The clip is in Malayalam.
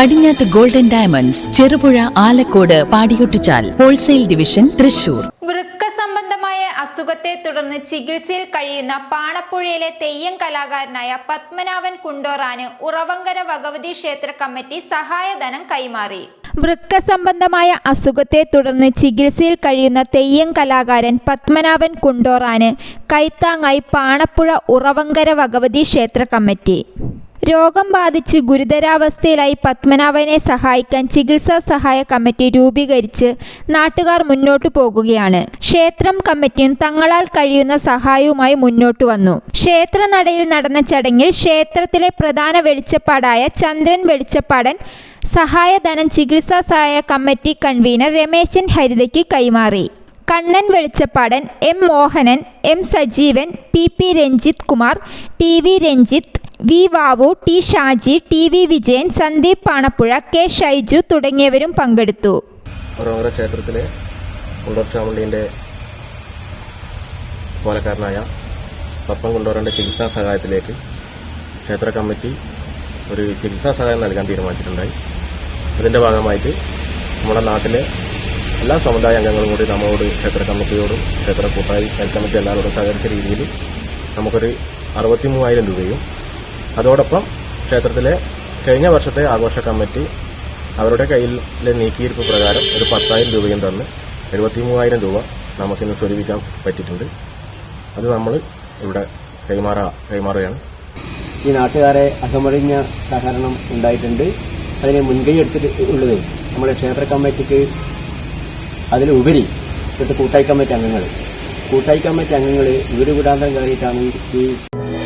Padinjath golden diamonds Cherupuzha Alakode Padiyottuchal wholesale division Thrissur. വൃക്ക സംബന്ധമായ അസുഖത്തെ തുടർന്ന് ചികിത്സയിൽ കഴിയുന്ന പാണപ്പുഴയിലെ തെയ്യം കലാകാരനായ പത്മനാഭൻ കുണ്ടോറാന് ഉറവങ്കര ഭഗവതി ക്ഷേത്ര കമ്മിറ്റി സഹായധനം കൈമാറി. വൃക്ക സംബന്ധമായ അസുഖത്തെ തുടർന്ന് ചികിത്സയിൽ കഴിയുന്ന തെയ്യം കലാകാരൻ പത്മനാഭൻ കുണ്ടോറാന് കൈത്താങ്ങായി പാണപ്പുഴ ഉറവങ്കര ഭഗവതി ക്ഷേത്ര കമ്മിറ്റി. രോഗം ബാധിച്ച് ഗുരുതരാവസ്ഥയിലായി പത്മനാഭനെ സഹായിക്കാൻ ചികിത്സാ സഹായ കമ്മിറ്റി രൂപീകരിച്ച് നാട്ടുകാർ മുന്നോട്ടു പോകുകയാണ്. ക്ഷേത്രം കമ്മിറ്റിയും തങ്ങളാൽ കഴിയുന്ന സഹായവുമായി മുന്നോട്ടു വന്നു. ക്ഷേത്രനടയിൽ നടന്ന ചടങ്ങിൽ ക്ഷേത്രത്തിലെ പ്രധാന വെളിച്ചപ്പാടായ ചന്ദ്രൻ വെളിച്ചപ്പാടൻ സഹായധനം ചികിത്സാ സഹായ കമ്മിറ്റി കൺവീനർ രമേശൻ ഹരിതയ്ക്ക് കൈമാറി. Kannan Velichappadan M Mohanan M Sajeevan P P Ranjith Kumar T V Ranjith V Vavu T Shaji T V Vijayan Sandeep Panappuzha K Shaiju തുടങ്ങിയവരും പങ്കെടുത്തു. ഉറവറ ക്ഷേത്രത്തിലെ കുണ്ടോർച്ചാമുണ്ടീന്റെ പോലക്കാരനായ പപ്പൻ കുണ്ടോറന്റെ ചികിത്സാ സഹായത്തിലേക്ക് ക്ഷേത്ര കമ്മിറ്റി ഒരു ചികിത്സാ സഹായം നൽകാൻ തീരുമാനിച്ചിട്ടുണ്ടായി. അതിന്റെ ഭാഗമായിട്ട് നമ്മുടെ നാട്ടിലെ എല്ലാ സമുദായ അംഗങ്ങളും കൂടി നമ്മളോട് ക്ഷേത്ര കമ്മിറ്റിയോടും ക്ഷേത്ര കൂട്ടായി കമ്മിറ്റി എല്ലാവരോടും സഹകരിച്ച രീതിയിൽ നമുക്കൊരു അറുപത്തി മൂവായിരം രൂപയും അതോടൊപ്പം ക്ഷേത്രത്തിലെ കഴിഞ്ഞ വർഷത്തെ ആഘോഷ കമ്മിറ്റി അവരുടെ കയ്യിലെ നീക്കിയിരിപ്പ് പ്രകാരം ഒരു പത്തായിരം രൂപയും തന്ന് എഴുപത്തി മൂവായിരം രൂപ നമുക്കിന്ന് സ്വരൂപിക്കാൻ പറ്റിയിട്ടുണ്ട്. അത് നമ്മൾ ഇവിടെ കൈമാറ കൈമാറുകയാണ്. ഈ നാട്ടുകാരെ അകമഴിഞ്ഞ സഹകരണം ഉണ്ടായിട്ടുണ്ട്. അതിനെ മുൻകൈ എടുത്തിട്ടുള്ളത് നമ്മുടെ ക്ഷേത്ര കമ്മിറ്റിക്ക് അതിലുപരി ഇവിടുത്തെ കൂട്ടായി കമ്മിറ്റി അംഗങ്ങൾ. കൂട്ടായി കമ്മിറ്റി അംഗങ്ങൾ ഇവർ കൂടാന്തരം കയറിയിട്ടാണ് ഈ